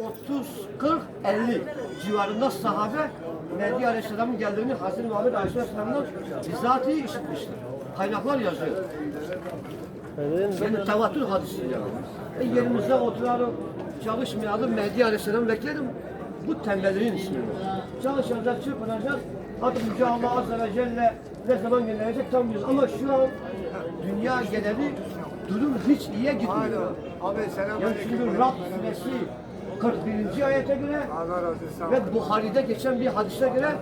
30, 40, 50 civarında sahabe Nebi Aleyhisselam'ın geldiğini Hazreti Muhammed Aleyhisselam'dan bizatihi işitmiştir. Kaynaklar yazıyor. Yani tevatür hadisi yani. E yerimizde oturalım, çalışmayalım, Mehdi Aleyhisselam beklerim. Bu tembelliğin ismi. Çalışacak, çırpınacak. Hadi Yüce Allah Azze ve Celle ne zaman gönderecek tam bilmiyoruz. Ama şu an dünya geneli durum hiç iyiye gitmiyor. Abi selam Yani şimdi Rab suresi 41. ayete göre Allah razı olsun. ve Buhari'de geçen bir hadise göre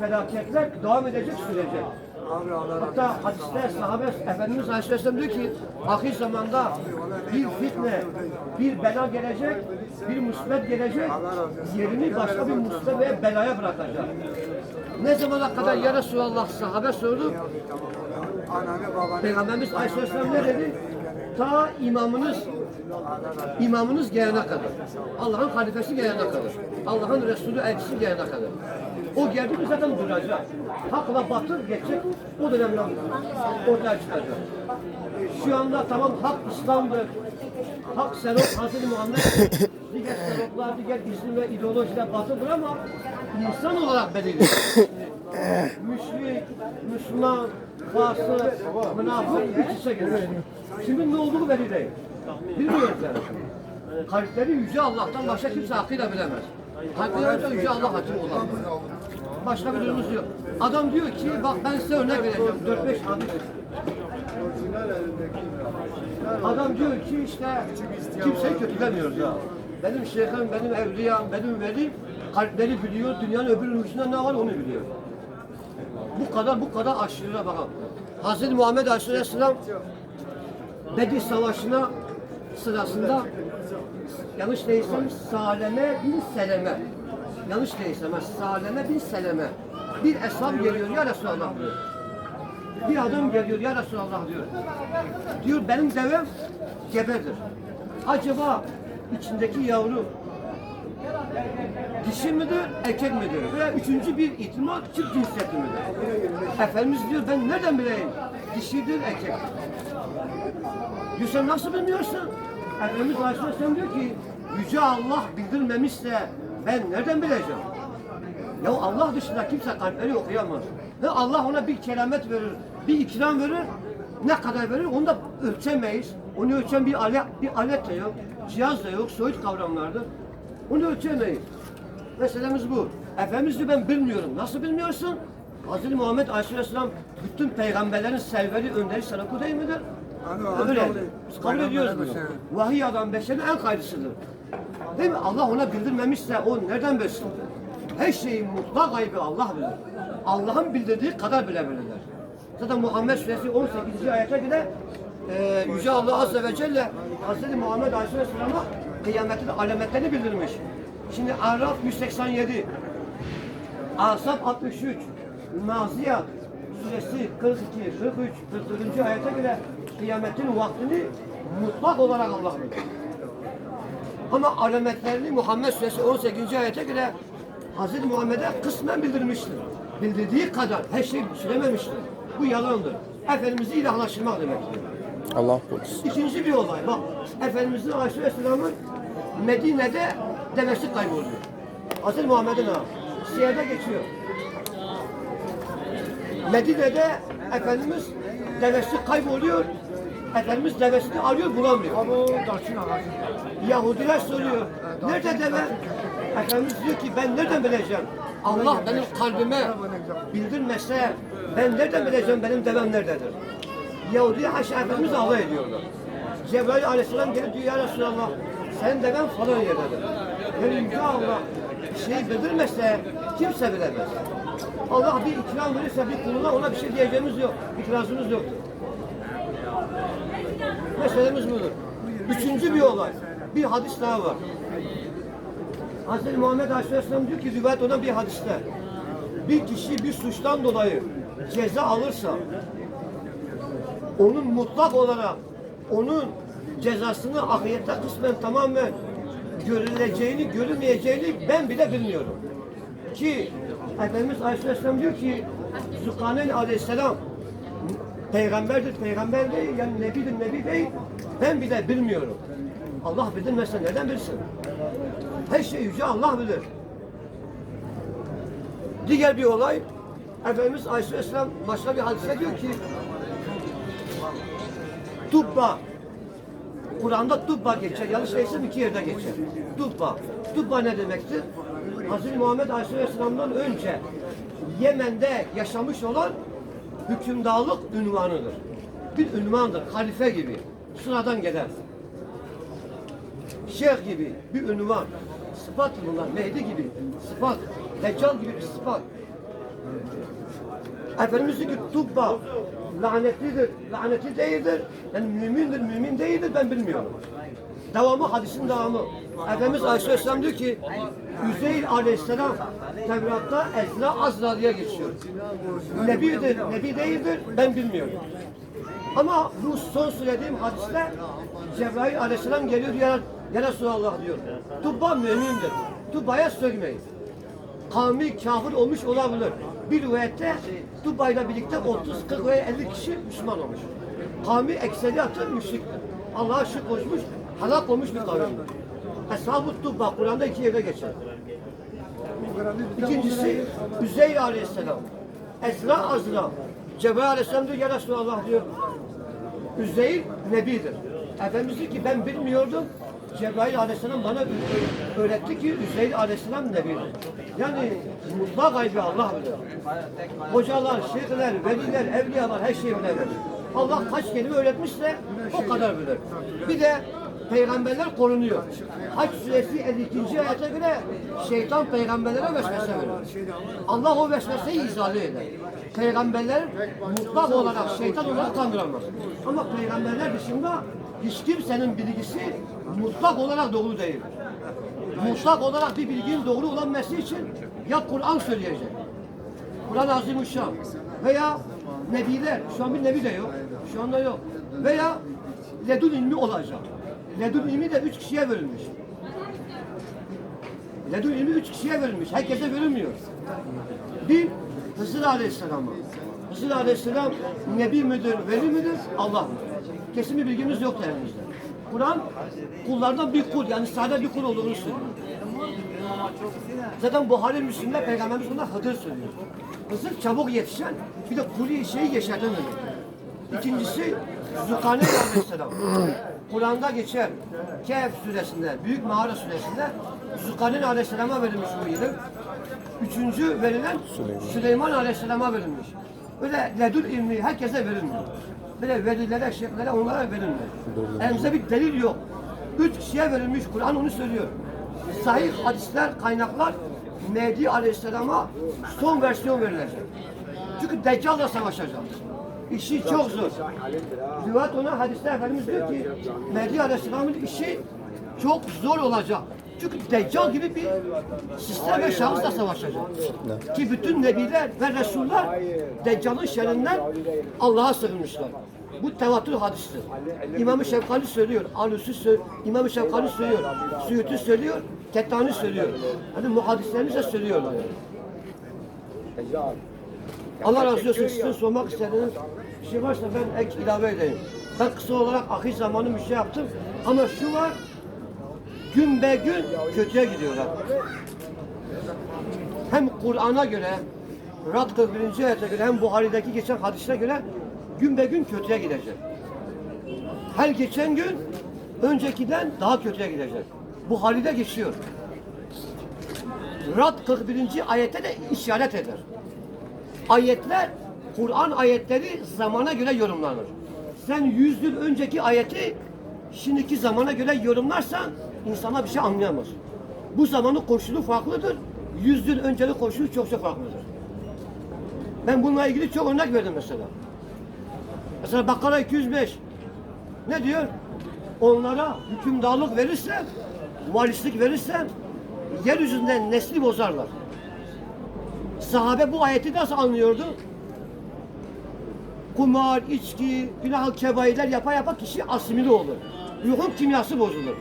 felaketler devam edecek sürecek. Abi Allah razı olsun. Hatta hadiste sahabe Efendimiz Aleyhisselam diyor ki ahir zamanda bir fitne, bir bela gelecek, bir musibet gelecek, yerini başka bir musibet ve belaya bırakacak. Ne zamana kadar ya Resulallah sahabe sordu, Ananı babanı Peygamberimiz Aleyhisselam ne dedi? Ta imamınız imamınız gelene kadar. Allah'ın halifesi gelene kadar. Allah'ın Resulü elçisi gelene kadar. O geldi mi zaten duracak. Hakla batıl geçecek. O dönemde ortaya çıkacak. Şu anda tamam hak İslam'dır. Hak serok Hazreti Muhammed. diğer seroklar, diğer isim ve ideolojiler batıldır ama insan olarak belirli. Müşrik, Müslüman, fasık, münafık iç içe gelir. Şimdi ne olduğu belli değil. Bilmiyoruz yani. Kalpleri Yüce Allah'tan başka kimse hakkıyla bilemez. Kalpleri Yüce Allah hakim olan. Başka bir durumumuz yok. Adam diyor ki bak ben size örnek vereceğim. 4-5 hadis. Adam diyor ki işte kimseyi kötülemiyoruz ya. Benim şeyhim, benim evliyam, benim velim kalpleri biliyor, dünyanın öbür ucunda ne var onu biliyor. Bu kadar bu kadar aşırıya bakın. Hazreti Muhammed Aleyhisselam Bedir Savaşı'na sırasında yanlış değilsem Saleme bin Seleme yanlış değilsem Saleme bin Seleme bir eshab geliyor ya Resulallah diyor. Bir adam geliyor ya Resulallah diyor. Diyor benim devem gebedir. Acaba içindeki yavru dişi midir, erkek midir? Veya üçüncü bir ihtimal çift cinsiyetli midir? Efendimiz diyor ben nereden bileyim? Dişidir, erkek. Diyor sen nasıl bilmiyorsun? Efendimiz Aleyhisselam diyor ki Yüce Allah bildirmemişse ben nereden bileceğim? Ya Allah dışında kimse kalpleri okuyamaz. Ve Allah ona bir keramet verir, bir ikram verir. Ne kadar verir onu da ölçemeyiz. Onu ölçen bir alet, bir alet de yok, cihaz da yok, soyut kavramlardır. Onu ölçemeyiz. Meselemiz bu. Efendimiz diyor ben bilmiyorum. Nasıl bilmiyorsun? Hazreti Muhammed Aleyhisselam bütün peygamberlerin serveri, önderi, sanatı değil midir? Öyle. kabul- Biz kabul ediyoruz bunu. Vahiy adam beşerin en hayırlısıdır. Değil mi? Allah ona bildirmemişse o nereden bilsin? Her şeyin mutlak gaybı Allah bilir. Allah'ın bildirdiği kadar bile bilirler. Zaten Muhammed Suresi 18. ayete göre e, Yüce Allah Azze ve Celle Hazreti Muhammed Aleyhisselam'a kıyametin alametlerini bildirmiş. Şimdi Araf 187, Asap 63, Naziyat suresi 42, 43, 44. ayete göre kıyametin vaktini mutlak olarak Allah bilir. Ama alametlerini Muhammed suresi 18. ayete göre Hazreti Muhammed'e kısmen bildirmiştir. Bildirdiği kadar her şeyi söylememiştir. Bu yalandır. Efendimiz'i ilahlaştırmak demektir. Allah korusun. İkinci bir olay. Bak Efendimizin Aleyhisselam'ın Medine'de devesi kayboluyor. Hazreti Muhammed'in ağı. Siyer'de geçiyor. Medine'de Efendimiz devesi kayboluyor. Efendimiz devesini arıyor bulamıyor. Bu daçın ağacı. Yahudiler soruyor. Nerede deve? Efendimiz diyor ki ben nereden bileceğim? Allah benim kalbime bildirmezse ben nereden bileceğim benim devem nerededir? Yahudi haşa Efendimiz alay ediyorlar. Cebrail aleyhisselam gelip diyor ya Resulallah sen deven falan yerdedir. Yüce Allah bir şeyi bildirmezse kimse bilemez. Allah bir ikram verirse bir kuluna ona bir şey diyeceğimiz yok. İtirazımız yoktur. Meselemiz budur. Üçüncü bir olay. Bir hadis daha var. Hazreti Muhammed Aleyhisselam diyor ki rivayet olan bir hadiste. Bir kişi bir suçtan dolayı ceza alırsa onun mutlak olarak onun cezasını ahirette kısmen tamamen görüleceğini, görülmeyeceğini ben bile bilmiyorum. Ki Efendimiz Aleyhisselam diyor ki Zülkarneyn Aleyhisselam peygamberdir, peygamber değil, yani nebidir, nebi değil. Ben bile bilmiyorum. Allah bildirmezse neden bilsin? Her şey yüce Allah bilir. Diğer bir olay Efendimiz Aleyhisselam başka bir hadise diyor ki Dubba Kur'an'da Dubba geçer. Yanlış değilsem iki yerde geçer. Dubba. Dubba ne demektir? Hz. Muhammed Aleyhisselam'dan önce Yemen'de yaşamış olan hükümdarlık ünvanıdır. Bir ünvandır. Halife gibi. Sıradan gelen. Şeyh gibi bir ünvan. Sıfat bunlar. Mehdi gibi sıfat. Deccal gibi bir sıfat. Efendimiz diyor ki Tubba lanetlidir, lanetli değildir. Yani mümindir, mümin değildir ben bilmiyorum. Devamı hadisin devamı. Efendimiz Aleyhisselam diyor ki Üzeyr Aleyhisselam Tevrat'ta Ezra Azra diye geçiyor. Nebidir, nebi değildir ben bilmiyorum. Ama bu son söylediğim hadiste Cebrail Aleyhisselam geliyor ya, ya Resulallah diyor. Tubba mümindir. Tubba'ya sövmeyin kavmi kafir olmuş olabilir. Bir rivayette Duba ile birlikte 30, 40 veya 50 kişi Müslüman olmuş. Kavmi ekseriyatı müşriktir. Allah'a şirk koşmuş, halak olmuş bir kavim. Eshab-ı Dubba Kur'an'da iki yerde geçer. İkincisi Üzeyr Aleyhisselam. Esra Azra. Cebrail Aleyhisselam diyor ya Resulallah diyor. Üzeyr Nebidir. Efendimiz diyor ki ben bilmiyordum. Cebrail Aleyhisselam bana öğretti ki Üzeyr Aleyhisselam Nebidir. Yani mutlak gaybi Allah bilir. Hocalar, şeyhler, veliler, evliyalar her şeyi bilir. Allah kaç kelime öğretmişse o kadar bilir. Bir de peygamberler korunuyor. Haç suresi 52. ayete göre şeytan peygamberlere vesvese verir. Allah o vesveseyi izale eder. Peygamberler mutlak olarak şeytan olarak kandıramaz. Ama peygamberler dışında hiç kimsenin bilgisi mutlak olarak doğru değil. Mutlak olarak bir bilginin doğru olanması için ya Kur'an söyleyecek. Kur'an-ı Azimuşşan veya nebiler, şu an bir nebi de yok, şu anda yok. Veya ledun ilmi olacak. Ledun ilmi de üç kişiye verilmiş. Ledun ilmi üç kişiye verilmiş, herkese verilmiyor. Bir, Hızır Aleyhisselam'a. Hızır Aleyhisselam nebi midir, veli midir, Allah mıdır? Kesin bir bilgimiz yok elimizde. Kur'an kullardan bir kul, yani sade bir kul olduğunu söylüyor. Zaten Buhari Müslim'de Peygamberimiz buna Hıdır söylüyor. Hızır çabuk yetişen, bir de kuli şeyi yeşerten demek. İkincisi Zülkarneyn Aleyhisselam. Kur'an'da geçer Kehf suresinde, Büyük Mağara suresinde Zülkarneyn Aleyhisselam'a verilmiş bu ilim. Üçüncü verilen Süleyman, Aleyhisselam'a verilmiş. Öyle ledül ilmi herkese verilmiyor. Böyle velilere, şeyhlere onlara verilmiyor. Elimizde bir delil yok. Üç kişiye verilmiş Kur'an onu söylüyor. Sahih hadisler, kaynaklar Mehdi Aleyhisselam'a son versiyon verilecek. Çünkü Deccal'la savaşacak. İşi çok zor. Rivayet ona hadiste Efendimiz diyor ki Mehdi Aleyhisselam'ın işi çok zor olacak. Çünkü Deccal gibi bir sistem ve şahısla savaşacak. Ki bütün nebiler ve resuller Deccal'ın şerrinden Allah'a sığınmışlar. Bu tevatür hadistir. İmam-ı Şevkali söylüyor, Alusi söylüyor, İmam-ı Şevkali söylüyor, Suyuti söylüyor, Kettani söylüyor. Hani muhaddislerimiz de söylüyorlar. Allah razı olsun sizin sormak istediğiniz bir şey varsa ben ek ilave edeyim. Ben kısa olarak ahir zamanı bir şey yaptım ama şu var gün be gün kötüye gidiyorlar. Hem Kur'an'a göre Rad 41. ayete göre hem Buhari'deki geçen hadise göre gün be gün kötüye gidecek. Her geçen gün öncekiden daha kötüye gidecek. Buhari'de geçiyor. Rad 41. ayette de işaret eder. Ayetler, Kur'an ayetleri zamana göre yorumlanır. Sen yüz yıl önceki ayeti şimdiki zamana göre yorumlarsan insana bir şey anlayamaz. Bu zamanın koşulu farklıdır. Yüz yıl öncenin koşulu çok çok farklıdır. Ben bununla ilgili çok örnek verdim mesela. Mesela Bakara 205 ne diyor? Onlara hükümdarlık verirsen, valislik verirsen yeryüzünden nesli bozarlar. Sahabe bu ayeti nasıl anlıyordu? Kumar, içki, günah kebairler yapa yapa kişi asimile olur. Ruhun kimyası bozulur.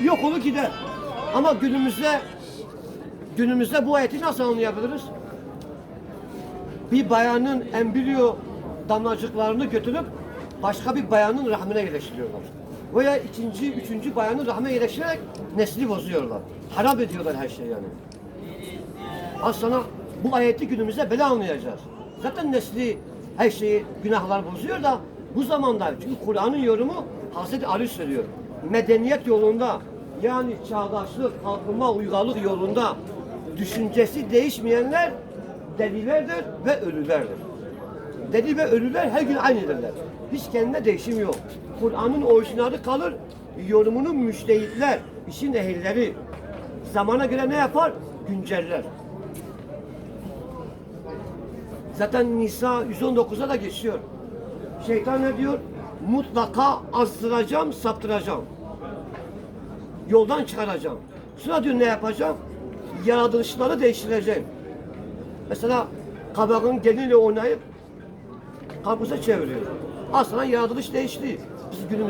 Yok olur gider. Ama günümüzde günümüzde bu ayeti nasıl anlayabiliriz? Bir bayanın embriyo damlacıklarını götürüp başka bir bayanın rahmine yerleştiriyorlar. veya ikinci, üçüncü bayanı rahme yerleştirerek nesli bozuyorlar. Harap ediyorlar her şeyi yani. Az sonra bu ayeti günümüzde bela anlayacağız. Zaten nesli her şeyi günahlar bozuyor da bu zamanda çünkü Kur'an'ın yorumu Hazreti Ali söylüyor. Medeniyet yolunda yani çağdaşlık, kalkınma, uygarlık yolunda düşüncesi değişmeyenler delilerdir ve ölülerdir. Deli ve ölüler her gün aynıdırlar. Hiç kendine değişim yok. Kur'an'ın orijinali kalır, yorumunu müştehitler, işin ehilleri zamana göre ne yapar? Günceller. Zaten Nisa 119'a da geçiyor. Şeytan ne diyor? Mutlaka azdıracağım, saptıracağım. Yoldan çıkaracağım. Sonra diyor ne yapacağım? Yaratılışları değiştireceğim. Mesela kabağın geliyle oynayıp karpuza çeviriyor. Aslında yaratılış değişti. Biz günümüz